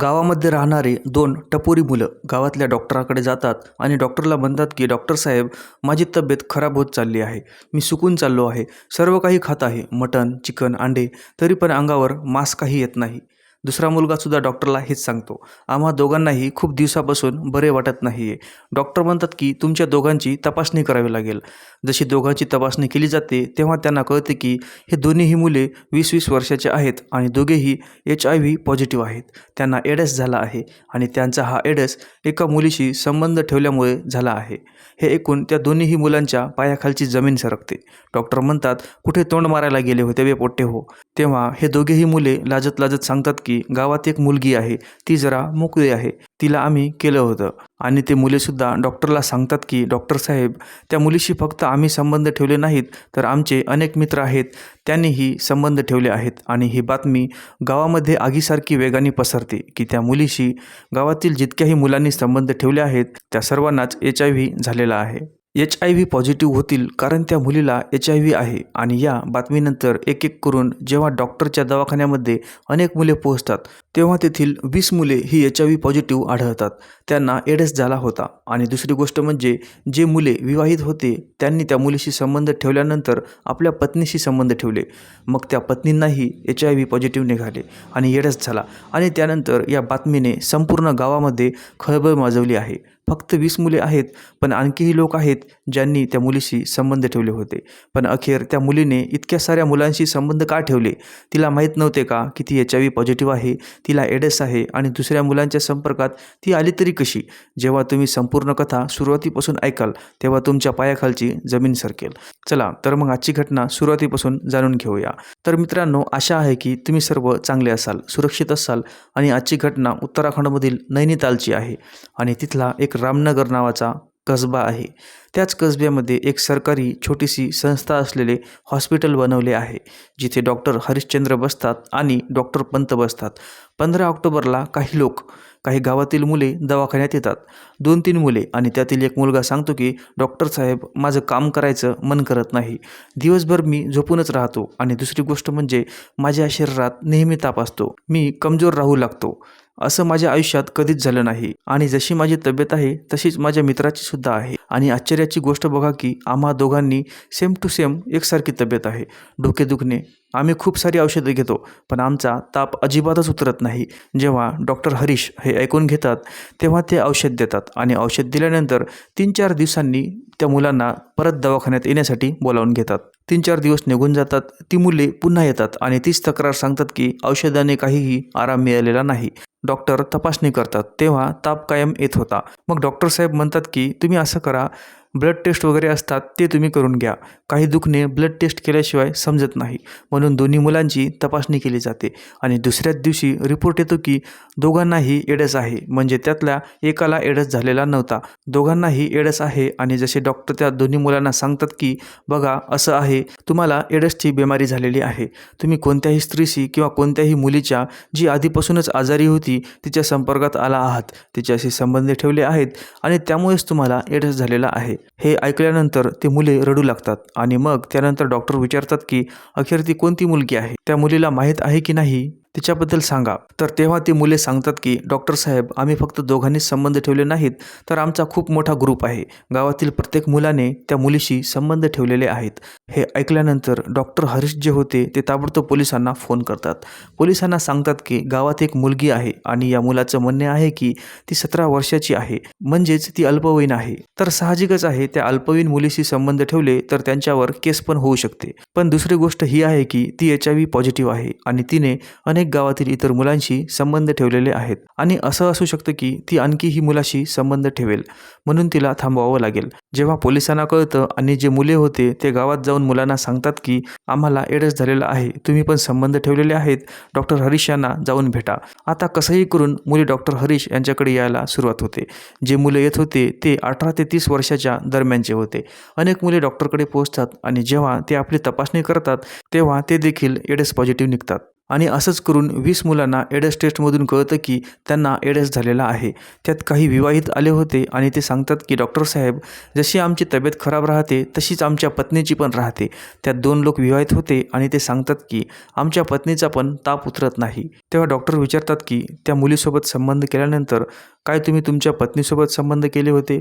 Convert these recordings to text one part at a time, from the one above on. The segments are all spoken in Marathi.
गावामध्ये राहणारे दोन टपोरी मुलं गावातल्या डॉक्टराकडे जातात आणि डॉक्टरला म्हणतात की डॉक्टर साहेब माझी तब्येत खराब होत चालली आहे. मी सुकून चाललो आहे. सर्व काही खात आहे. मटण चिकन अंडे. तरी पण अंगावर मांस काही येत नाही. दुसरा मुलगासुद्धा डॉक्टरला हेच सांगतो. आम्हा दोघांनाही खूप दिवसापासून बरे वाटत नाही आहे डॉक्टर म्हणतात की तुमच्या दोघांची तपासणी करावी लागेल. जशी दोघांची तपासणी केली जाते तेव्हा त्यांना कळते की हे दोन्हीही मुले वीस वीस वर्षाचे आहेत आणि दोघेही एच आय व्ही पॉझिटिव्ह आहेत. त्यांना एडस झाला आहे आणि त्यांचा हा एडस एका मुलीशी संबंध ठेवल्यामुळे झाला आहे. हे ऐकून त्या दोन्हीही मुलांच्या पायाखालची जमीन सरकते. डॉक्टर म्हणतात कुठे तोंड मारायला गेले होते वे पोट्टे हो. तेव्हा हे दोघेही मुले लाजत लाजत सांगतात की गावात एक मुलगी आहे ती जरा मोकळी आहे. तिला आम्ही केलं होतं. आणि ते मुलेसुद्धा डॉक्टरला सांगतात की डॉक्टर साहेब त्या मुलीशी फक्त आम्ही संबंध ठेवले नाहीत तर आमचे अनेक मित्र आहेत त्यांनीही संबंध ठेवले आहेत. आणि ही बातमी गावामध्ये आगीसारखी वेगाने पसरते की त्या मुलीशी गावातील जितक्याही मुलांनी संबंध ठेवले आहेत त्या सर्वांनाच एच आय व्ही झालेला आहे. एच आय व्ही पॉझिटिव्ह होतील कारण त्या मुलीला एच आय व्ही आहे आणि या बातमीनंतर एक एक करून जेव्हा डॉक्टरच्या दवाखान्यामध्ये अनेक मुले पोहोचतात तेव्हा तेथील वीस मुले ही एच आय व्ही पॉझिटिव्ह आढळतात. त्यांना एडस झाला होता. आणि दुसरी गोष्ट म्हणजे जे मुले विवाहित होते त्यांनी त्या मुलीशी संबंध ठेवल्यानंतर आपल्या पत्नीशी संबंध ठेवले. मग त्या पत्नींनाही एच आय व्ही पॉझिटिव्ह निघाले आणि एडस झाला. आणि त्यानंतर या बातमीने संपूर्ण गावामध्ये खळबळ माजवली आहे. फक्त वीस मुले आहेत पण आणखीही लोक आहेत ज्यांनी त्या मुलीशी संबंध ठेवले होते. पण अखेर त्या मुलीने इतक्या साऱ्या मुलांशी संबंध का ठेवले? तिला माहीत नव्हते का की ती एच आय व्ही पॉझिटिव्ह आहे? तिला एडेस आहे आणि दुसऱ्या मुलांच्या संपर्कात ती आली तरी कशी? जेव्हा तुम्ही संपूर्ण कथा सुरुवातीपासून ऐकाल तेव्हा तुमच्या पायाखालची जमीन सरकेल. चला तर मग आजची घटना सुरुवातीपासून जाणून घेऊया. तर मित्रांनो आशा आहे की तुम्ही सर्व चांगले असाल सुरक्षित असाल आणि आजची घटना उत्तराखंडमधील नैनितालची आहे आणि तिथला एक रामनगर नावाचा कसबा आहे. त्याच कसब्यामध्ये एक सरकारी छोटीशी संस्था असलेले हॉस्पिटल बनवले आहे जिथे डॉक्टर हरिश्चंद्र बसतात आणि डॉक्टर पंत बसतात. पंधरा ऑक्टोबरला काही लोक काही गावातील मुले दवाखान्यात येतात. दोन तीन मुले आणि त्यातील एक मुलगा सांगतो की डॉक्टर साहेब माझं काम करायचं मन करत नाही. दिवसभर मी झोपूनच राहतो आणि दुसरी गोष्ट म्हणजे माझ्या शरीरात नेहमी ताप असतो. मी कमजोर राहू लागतो. असं माझ्या आयुष्यात कधीच झालं नाही. आणि जशी माझी तब्येत आहे तशीच माझ्या मित्राची सुद्धा आहे. आणि आश्चर्याची गोष्ट बघा की आम्हा दोघांनी सेम टू सेम एकसारखी तब्येत आहे. डोके दुखणे आम्ही खूप सारी औषधं घेतो पण आमचा ताप अजिबातच उतरत नाही. जेव्हा डॉक्टर हरीश हे ऐकून घेतात तेव्हा ते औषध देतात आणि औषध दिल्यानंतर तीन चार दिवसांनी त्या मुलांना परत दवाखान्यात येण्यासाठी बोलावून घेतात. तीन चार दिवस निघून जातात ती मुले पुन्हा येतात आणि तीच तक्रार सांगतात की औषधाने काहीही आराम मिळालेला नाही. डॉक्टर तपासणी करतात तेव्हा ताप कायम येत होता. मग डॉक्टर साहेब म्हणतात की तुम्ही असं करा ब्लड टेस्ट वगैरे असतात ते तुम्ही करून घ्या. काही दुखणे ब्लड टेस्ट केल्याशिवाय समजत नाही. म्हणून दोन्ही मुलांची तपासणी केली जाते. आणि दुसऱ्याच दिवशी रिपोर्ट येतो की दोघांनाही एडस आहे. म्हणजे त्यातल्या एकाला एडस झालेला नव्हता. दोघांनाही एडस आहे आणि जसे डॉक्टर त्या दोन्ही मुलांना सांगतात की बघा असं आहे. तुम्हाला एडसची बिमारी झालेली आहे. तुम्ही कोणत्याही स्त्रीशी किंवा कोणत्याही मुलीच्या जी आधीपासूनच आजारी होती तिच्या संपर्कात आला आहात. तिच्याशी संबंध ठेवले आहेत आणि त्यामुळेच तुम्हाला एडस झालेला आहे. हे ऐकल्यानंतर ते मुले रडू लागतात आणि मग त्यानंतर डॉक्टर विचारतात की अखेर ती कोणती मुलगी आहे? त्या मुलीला माहीत आहे की नाही? तिच्याबद्दल सांगा. तर तेव्हा ती मुले सांगतात की डॉक्टर साहेब आम्ही फक्त दोघांनीच संबंध ठेवले नाहीत तर आमचा खूप मोठा ग्रुप आहे. गावातील प्रत्येक मुलाने त्या मुलीशी संबंध ठेवलेले आहेत. हे ऐकल्यानंतर डॉक्टर हरीश जे होते ते ताबडतोब पोलिसांना फोन करतात. पोलिसांना सांगतात की गावात एक मुलगी आहे आणि या मुलाचं म्हणणे आहे की ती सतरा वर्षाची आहे. म्हणजेच ती अल्पवयीन आहे. तर साहजिकच आहे त्या अल्पवयीन मुलीशी संबंध ठेवले तर त्यांच्यावर केस पण होऊ शकते. पण दुसरी गोष्ट ही आहे की ती एच आय व्ही पॉझिटिव्ह आहे आणि तिने अनेक अनेक गावातील इतर मुलांशी संबंध ठेवलेले आहेत. आणि असं असू शकतं की ती आणखी ही मुलाशी संबंध ठेवेल म्हणून तिला थांबवावं लागेल. जेव्हा पोलिसांना कळतं आणि जे मुले होते ते गावात जाऊन मुलांना सांगतात की आम्हाला एडस झालेला आहे तुम्ही पण संबंध ठेवलेले आहेत डॉक्टर हरीश यांना जाऊन भेटा. आता कसंही करून मुले डॉक्टर हरीश यांच्याकडे यायला सुरुवात होते. जे मुलं येत होते ते अठरा ते तीस वर्षाच्या दरम्यानचे होते. अनेक मुले डॉक्टरकडे पोहोचतात आणि जेव्हा ते आपली तपासणी करतात तेव्हा ते देखील एडस पॉझिटिव्ह निघतात. आणि असंच करून वीस मुलांना एडस टेस्टमधून कळतं की त्यांना एडस झालेला आहे. त्यात काही विवाहित आले होते आणि ते सांगतात की डॉक्टर साहेब जशी आमची तब्येत खराब राहते तशीच आमच्या पत्नीची पण राहते. त्यात दोन लोक विवाहित होते आणि ते सांगतात की आमच्या पत्नीचा पण ताप उतरत नाही. तेव्हा डॉक्टर विचारतात की त्या मुलीसोबत संबंध केल्यानंतर काय तुम्ही तुमच्या पत्नीसोबत संबंध केले होते?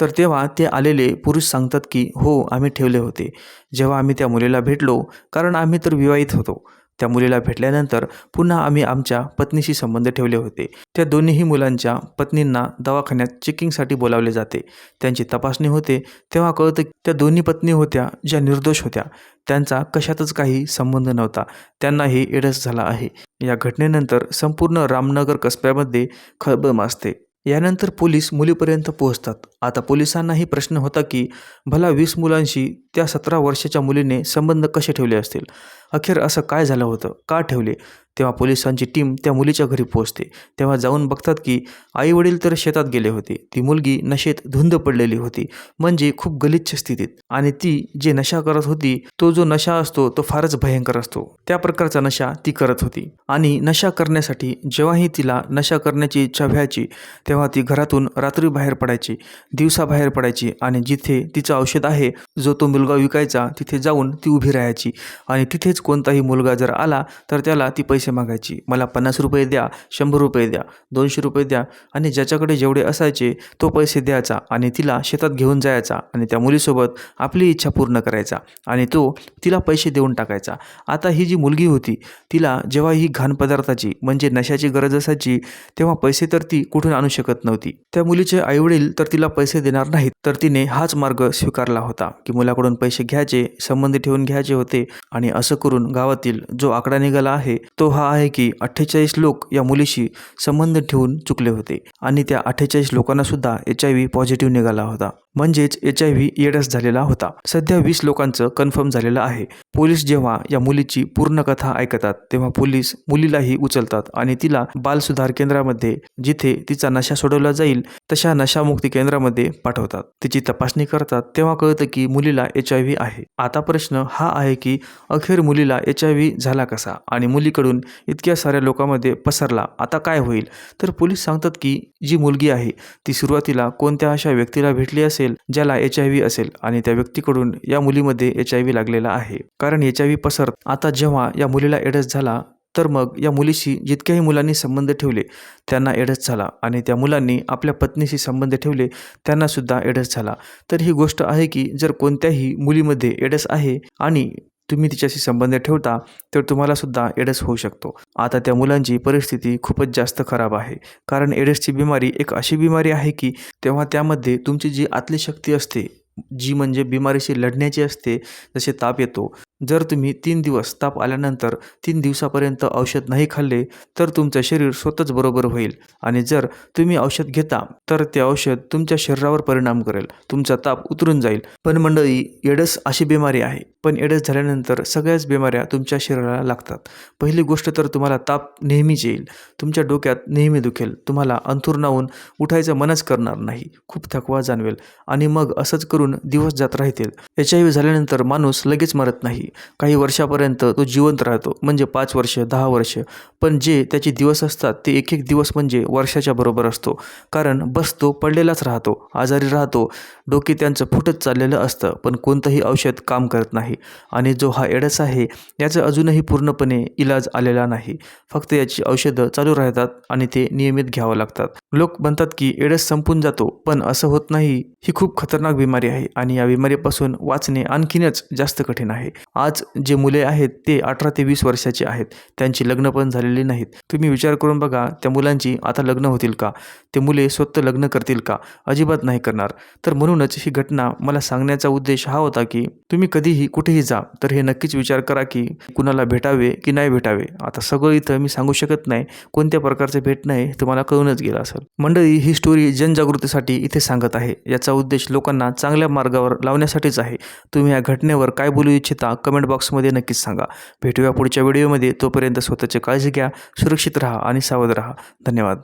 तर तेव्हा ते आलेले पुरुष सांगतात की हो आम्ही ठेवले होते. जेव्हा आम्ही त्या मुलीला भेटलो कारण आम्ही तर विवाहित होतो. त्या मुलीला भेटल्यानंतर पुन्हा आम्ही आमच्या पत्नीशी संबंध ठेवले होते. त्या दोन्हीही मुलांच्या पत्नींना दवाखान्यात चेकिंगसाठी बोलावले जाते. त्यांची तपासणी होते. तेव्हा कळतं त्या दोन्ही पत्नी होत्या ज्या निर्दोष होत्या. त्यांचा कशातच काही संबंध नव्हता. त्यांनाही एडस झाला आहे. या घटनेनंतर संपूर्ण रामनगर कसब्यामध्ये खळबळ माजते. यानंतर पोलीस मुलीपर्यंत पोहोचतात. आता पोलिसांनाही प्रश्न होता की भला वीस मुलांशी त्या सतरा वर्षाच्या मुलीने संबंध कसे ठेवले असतील? अखेर असं काय झालं होतं? का ठेवले? तेव्हा पोलिसांची टीम त्या मुलीच्या घरी पोहोचते. तेव्हा जाऊन बघतात की आई वडील तर शेतात गेले होते. ती मुलगी नशेत धुंद पडलेली होती. म्हणजे खूप गलिच्छ स्थितीत. आणि ती जे नशा करत होती तो जो नशा असतो तो फारच भयंकर असतो. त्या प्रकारचा नशा ती करत होती. आणि नशा करण्यासाठी जेव्हाही तिला नशा करण्याची इच्छा व्हायची तेव्हा ती घरातून रात्री बाहेर पडायची दिवसा बाहेर पडायची आणि जिथे तिचं औषध आहे जो तो मुलगा विकायचा तिथे जाऊन ती उभी राहायची. आणि तिथेच कोणताही मुलगा जर आला तर त्याला ती पैसे मागायची. मला पन्नास रुपये द्या शंभर रुपये द्या दोनशे रुपये द्या आणि ज्याच्याकडे जेवढे असायचे तो पैसे द्यायचा आणि तिला शेतात घेऊन जायचा आणि त्या मुलीसोबत आपली इच्छा पूर्ण करायचा आणि तो तिला पैसे देऊन टाकायचा. आता ही जी मुलगी होती तिला जेव्हा ही घाण पदार्थाची म्हणजे नशाची गरज असायची तेव्हा पैसे तर ती कुठून आणू शकत नव्हती. त्या मुलीचे आईवडील तर तिला पैसे देणार नाहीत तर तिने हाच मार्ग स्वीकारला होता की मुलाकडून पैसे घ्यायचे संबंध ठेवून घ्यायचे होते आणि असं करून गावातील जो आकडा निघाला आहे तो हा आहे की अठ्ठेचाळीस लोक या मुलीशी संबंध ठेवून चुकले होते आणि त्या अठ्ठेचाळीस लोकांना सुद्धा एच आय व्ही पॉझिटिव्ह निघाला होता. म्हणजेच एच आय व्ही एडस झालेला होता. सध्या वीस लोकांचं कन्फर्म झालेलं आहे. पोलीस जेव्हा या मुलीची पूर्ण कथा ऐकतात तेव्हा पोलीस मुलीलाही उचलतात आणि तिला बाल सुधार केंद्रामध्ये जिथे तिचा नशा सोडवला जाईल तशा नशामुक्ती केंद्रामध्ये पाठवतात. तिची तपासणी करतात तेव्हा कळतं की मुलीला एच आय व्ही आहे. आता प्रश्न हा आहे की अखेर मुलीला एच आय व्ही झाला कसा? आणि मुलीकडून इतक्या साऱ्या लोकांमध्ये पसरला आता काय होईल? तर पोलीस सांगतात की जी मुलगी आहे ती सुरुवातीला कोणत्या अशा व्यक्तीला भेटली असेल ज्याला एच आय व्ही असेल आणि त्या व्यक्तीकडून या मुलीमध्ये एच आय व्ही लागलेला आहे. कारण एच आय व्ही पसर आता जेव्हा या मुलीला एडस झाला तर मग या मुलीशी जितक्याही मुलांनी संबंध ठेवले त्यांना एडस झाला आणि त्या मुलांनी आपल्या पत्नीशी संबंध ठेवले त्यांनासुद्धा एडस झाला. तर ही गोष्ट आहे की जर कोणत्याही मुलीमध्ये एडस आहे आणि तुम्ही तिच्याशी संबंध ठेवता तर तुम्हालासुद्धा एडस होऊ शकतो. आता त्या मुलांची परिस्थिती खूपच जास्त खराब आहे. कारण एडसची बिमारी एक अशी बिमारी आहे की तेव्हा त्यामध्ये तुमची जी आतली शक्ती असते जी म्हणजे बिमारीशी लढण्याची असते जसे ताप येतो. जर तुम्ही तीन दिवस ताप आल्यानंतर तीन दिवसापर्यंत औषध नाही खाल्ले तर तुमचं शरीर स्वतःच बरोबर होईल. आणि जर तुम्ही औषध घेता तर ते औषध तुमच्या शरीरावर परिणाम करेल. तुमचा ताप उतरून जाईल. पण मंडळी एडस अशी बिमारी आहे. पण एडस झाल्यानंतर सगळ्याच बिमाऱ्या तुमच्या शरीराला लागतात. पहिली गोष्ट तर तुम्हाला ताप नेहमीच येईल. तुमच्या डोक्यात नेहमी दुखेल. तुम्हाला अंथुरणावून उठायचं मनच करणार नाही. खूप थकवा जाणवेल. आणि मग असंच करून दिवस जात राहतील. एच आय व्ही झाल्यानंतर माणूस लगेच मरत नाही. काही वर्षापर्यंत तो जिवंत राहतो म्हणजे पाच वर्ष दहा वर्ष. पण जे त्याचे दिवस असतात ते एक एक दिवस म्हणजे वर्षाच्या बरोबर असतो. कारण बस तो पडलेलाच राहतो आजारी राहतो. डोके त्यांचं फुटत चाललेलं असतं पण कोणतंही औषध काम करत नाही. आणि जो हा एडस आहे याचा अजूनही पूर्णपणे इलाज आलेला नाही. फक्त याची औषधं चालू राहतात आणि ते नियमित घ्यावं लागतात. लोक म्हणतात की एडस संपून जातो पण असं होत नाही. ही खूप खतरनाक बिमारी आहे आणि या बिमारीपासून वाचणे आणखीनच जास्त कठीण आहे. आज जे मुले आहेत ते अठरा ते वीस वर्षाचे आहेत. त्यांची लग्न पण झालेली नाहीत. तुम्ही विचार करून बघा त्या मुलांची आता लग्न होतील का? ते मुले स्वतः लग्न करतील का? अजिबात नाही करणार. तर म्हणूनच ही घटना मला सांगण्याचा उद्देश हा होता की तुम्ही कधीही कुठेही जा तर हे नक्कीच विचार करा की कुणाला भेटावे की नाही भेटावे. आता सगळं इथं मी सांगू शकत नाही. कोणत्या प्रकारचे भेटणं आहे तुम्हाला कळूनच गेलं असेल. मंडळी ही स्टोरी जनजागृतीसाठी इथे सांगत आहे. याचा उद्देश लोकांना चांगल्या मार्गावर लावण्यासाठीच आहे. तुम्ही या घटनेवर काय बोलू इच्छिता कमेंट बॉक्समध्ये नक्कीच सांगा. भेटूया पुढच्या व्हिडिओमध्ये. तोपर्यंत स्वतःची काळजी घ्या सुरक्षित राहा आणि सावध राहा. धन्यवाद.